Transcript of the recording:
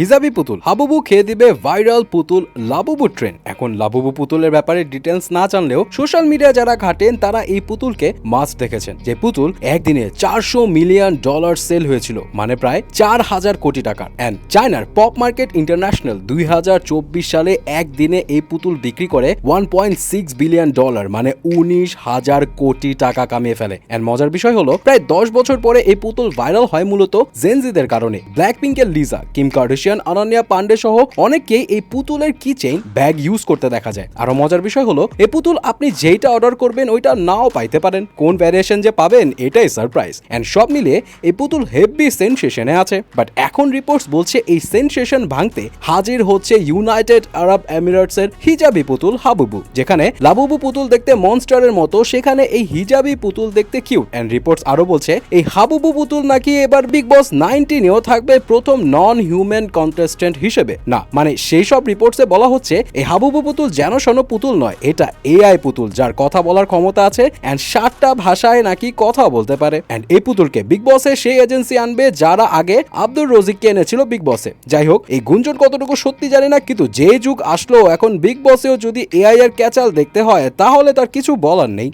Hijabi পুতুল। হাবুবু খেয়ে দিবে ভাইরাল পুতুল লাবুবু ট্রেন। এখন লাবুবু পুতুলের ব্যাপারে ডিটেলস না জানলেও সোশ্যাল মিডিয়া যারা ঘাটেন, তারা এই পুতুলকে মাছ দেখেছেন। যে পুতুল একদিনে চারশো মিলিয়ন ডলার সেল হয়েছিল মানে প্রায় চার হাজার কোটি টাকার। অ্যান্ড চায়নার পপ মার্কেট ইন্টারন্যাশনাল দুই হাজার চব্বিশ সালে একদিনে এই পুতুল বিক্রি করে one point six billion dollar মানে উনিশ হাজার কোটি টাকা কামিয়ে ফেলে। অ্যান্ড মজার বিষয় হলো, প্রায় দশ বছর পরে এই পুতুল ভাইরাল হয় মূলত জেনজিদের কারণে। ব্ল্যাক পিঙ্কের Lisa Kim Kardashian Ananya Pandey সহ অনেককেই এই পুতুলের কি চেইন ব্যাগ ইউজ করতে দেখা যায়। আরও মজার বিষয় হলো, এ পুতুল আপনি যেইটা অর্ডার করবেন, ওইটা নাও পাইতে পারেন। কোন ভ্যারিয়েশন যে পাবেন, এটাই সারপ্রাইজ অ্যান্ড সব মিলিয়ে এই পুতুল হেভি সেনসেশনে আছে। বাট এখন রিপোর্টস বলছে এই সেনসেশন ভাঙতে হাজির হচ্ছে ইউনাইটেড আরব এমিরেটসের হিজাবি পুতুল হাবুবু যেখানে লাবুবু পুতুল দেখতে মনস্টারের মতো, সেখানে এই হিজাবি পুতুল দেখতে কিউট অ্যান্ড রিপোর্টস আরও বলছে, এই হাবুবু পুতুল নাকি এবার বিগ বস নাইনটিনেও থাকবে প্রথম নন হিউম্যান কন্টেস্টেন্ট হিসেবে। না মানে সেই সব রিপোর্টসে বলা হচ্ছে এই হাবুবু পুতুল যেন শোনো পুতুল নয়, এটা এআই পুতুল, যার কথা বলার ক্ষমতা আছে অ্যান্ড সাতটা ভাষায় নাকি কথা বলতে পারে। অ্যান্ড এই পুতুলকে বিগ বসে সেই এজেন্সি আনবে যারা আগে আব্দুর রোজিককে এনেছিল বিগ বসে যাই হোক, এই গুঞ্জন কতটুকু সত্যি জানি না, কিন্তু যে যুগ আসলো, এখন বিগ বসেও যদি এআই এর ক্যাচাল দেখতে হয়, তাহলে তার কিছু বলার নেই।